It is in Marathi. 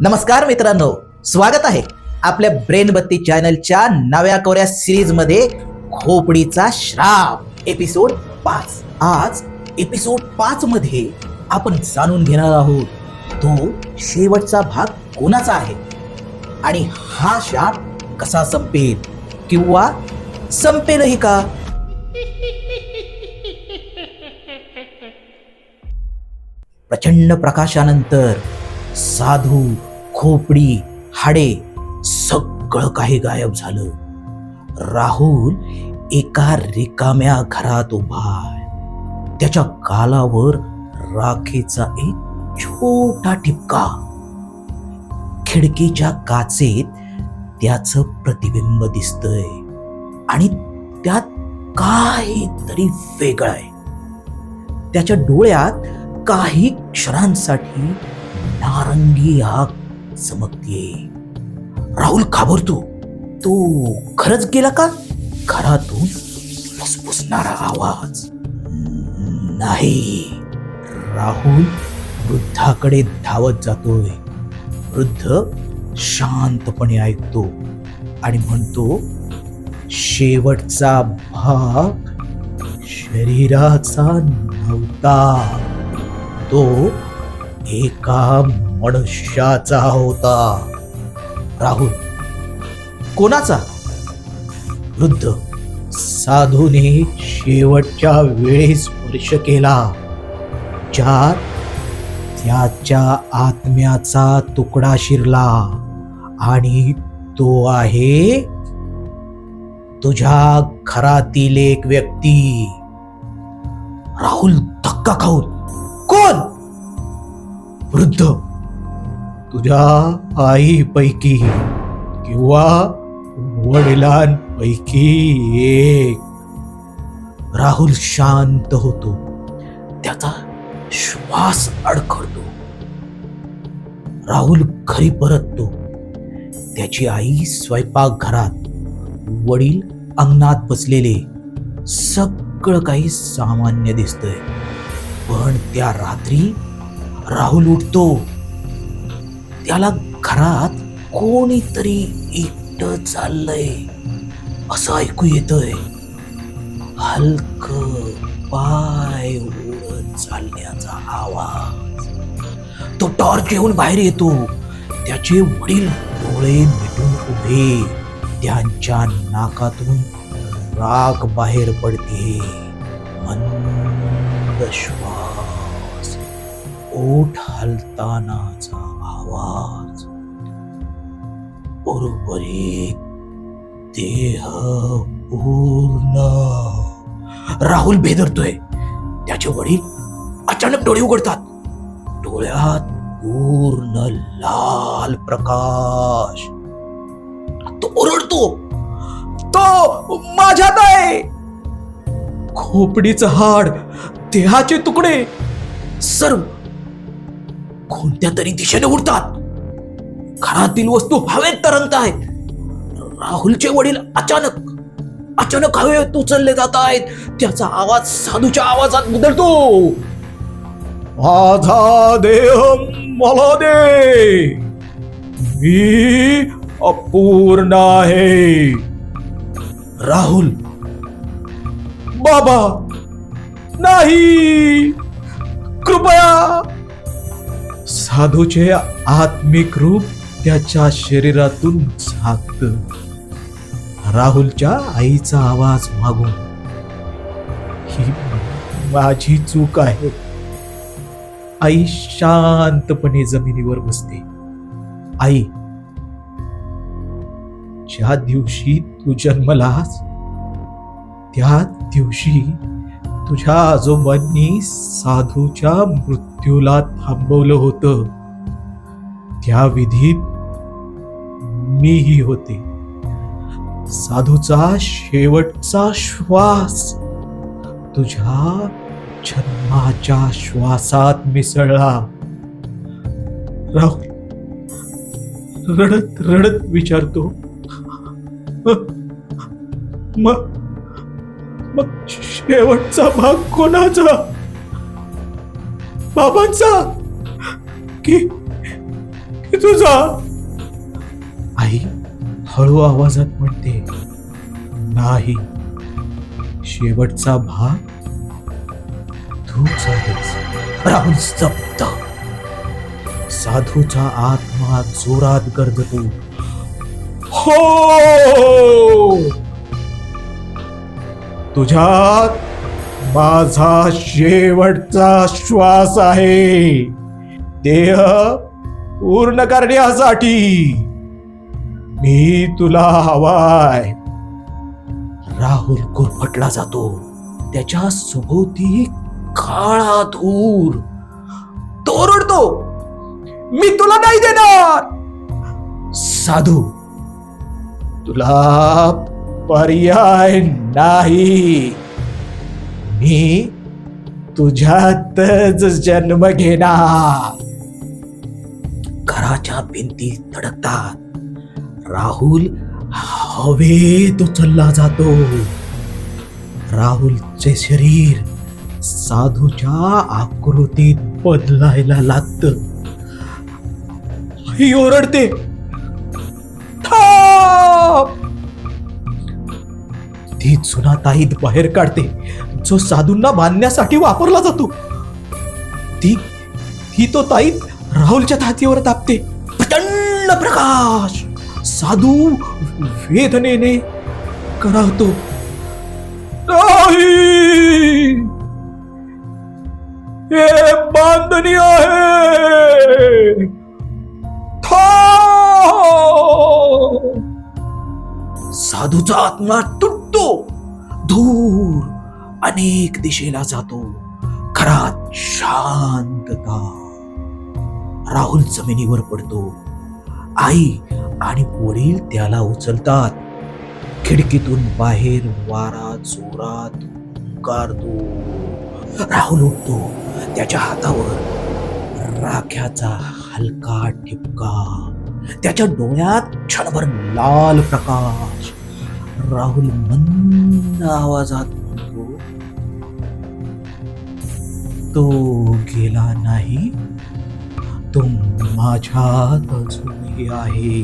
नमस्कार मित्रांनो स्वागत आहे आपल्या ब्रेन बत्ती चॅनलच्या नव्या कोऱ्या सिरीजमध्ये खोपडीचा श्राप एपिसोड पाच. आज एपिसोड पाच मध्ये आपण जाणून घेणार आहोत तो शेवटचा भाग कोणाचा आहे? आणि हा शाप कसा संपेल किंवा संपेलही का? प्रचंड प्रकाशानंतर साधू खोपडी हाडे सगळं काही गायब झालं. राहुल एका रिकाम्या घरात उभा आहे. त्याच्या गालावर राखेचा एक छोटा ठिपका. खिडकीच्या काचेत त्याचं प्रतिबिंब दिसतंय आणि त्यात काहीतरी वेगळं आहे. त्याच्या डोळ्यात काही क्षणांसाठी नारंगी हा चमकते राहुल घाबरतो तो खरंच गेला का? घरातून फुसफुसणारा आवाज. नाही. राहुल वृद्धाकडे धावत जातोय. वृद्ध शांतपणे ऐकतो आणि म्हणतो शेवटचा भाग शरीराचा नव्हता. तो एका मनुष्याचा होता. राहुल कोणाचा? वृद्ध साधूने शेवटच्या वेळेस स्पर्श केला. ज्यात त्याच्या आत्म्याचा तुकडा शिरला. आणि तो आहे तुझ्या घरातील एक व्यक्ती. राहुल धक्का खाऊन कोण? वृद्ध तुझ्या आईपैकी किंवा वडिलांपैकी एक. राहुल शांत होतो. त्याचा श्वास अडखडतो राहुल घरी परततो. त्याची आई स्वयंपाक घरात वडील अंगणात बसलेले सगळं काही सामान्य दिसतंय. पण त्या रात्री राहुल उठतो. त्याला घरात कोणीतरी एकट चाललंय. असं ऐकू येतय. हलक पाय ओढत चालण्याचा आवाज. तो टॉर्च घेऊन बाहेर येतो. त्याचे वडील डोळे मिटून उभे. त्यांच्या नाकातून राग बाहेर पडते. मंद श्वास. ओठ हलतानाचा आवाज. उर्वरित देह पूर्ण. राहुल बेदरतोय. त्याचे वडील अचानक डोळे उघडतात. डोळ्यात पूर्ण लाल प्रकाश. तो ओरडतो. तो माझ्यात आहे खोपडीचं हाड देहाचे तुकडे सर्व कोणत्या तरी दिशेने उडतात. घरातील वस्तू हवेत तरंगत आहेत. राहुलचे वडील अचानक अचानक हवेत उचलले जात आहेत. त्याचा आवाज साधूच्या आवाजात बदलतो माझा देह मला दे. मी अपूर्ण आहे. राहुल. बाबा नाही. कृपया साधूचे आत्मिक रूप त्याच्या शरीरातून झाकत. राहुलच्या आईचा आवाज मागून ही माझी चूक आहे. आई शांतपणे जमिनीवर बसते. आई ज्या दिवशी तू जन्मलास त्या दिवशी तुझ्या आजोबांनी साधूच्या मृत्यूला थांबवलं होतं. त्या विधीत मीही होते. साधूचा शेवटचा श्वास तुझ्या जन्माच्या श्वासात मिसळला. राहुल रडत रडत विचारतो. मग मग शेवटचा भाग कोणाचा? बाबांचा? की तुझा? आई हळू आवाजात म्हणते नाही शेवटचा भाग तूच आहेस राहुल स्तब्ध. साधूचा आत्मा जोरात गरजतो. हो! तुझ्यात माझा शेवटचा श्वास आहे. देह पूर्ण करण्यासाठी मी तुला हवाय. राहुल कुरफटला जातो. त्याच्या सभोवती काळा धूर तो ओरडतो मी तुला नाही देणार. साधू तुला पर्याय नाही. मी तुझ्यातच जन्म घेणार. घराच्या भिंती धडकतात. राहुल हवेत उचलला जातो. राहुलचे शरीर साधूच्या आकृतीत बदलायला लागत. ही ओरडते. ही जुना ताईत बाहेर काढते जो साधूंना बांधण्यासाठी वापरला जातो. ती ही तो ताईत राहुलच्या छातीवर तापते. प्रचंड प्रकाश! साधू वेदनेने करावतो हे बांधणी आहे! साधूचा आत्मा तुटतो दूर अनेक दिशेला जातो. घरात शांतता. राहुल जमिनीवर पडतो. आई आणि वडील त्याला उचलतात. खिडकीतून बाहेर वारा जोरात गारतो राहुल उठतो. त्याच्या हातावर राख्याचा हलका ठिपका. त्याच्या डोळ्यात क्षणभर लाल प्रकाश. राहुल मंद आवाजात म्हणतो तो गेला नाही तो माझ्यात अजूनही आहे.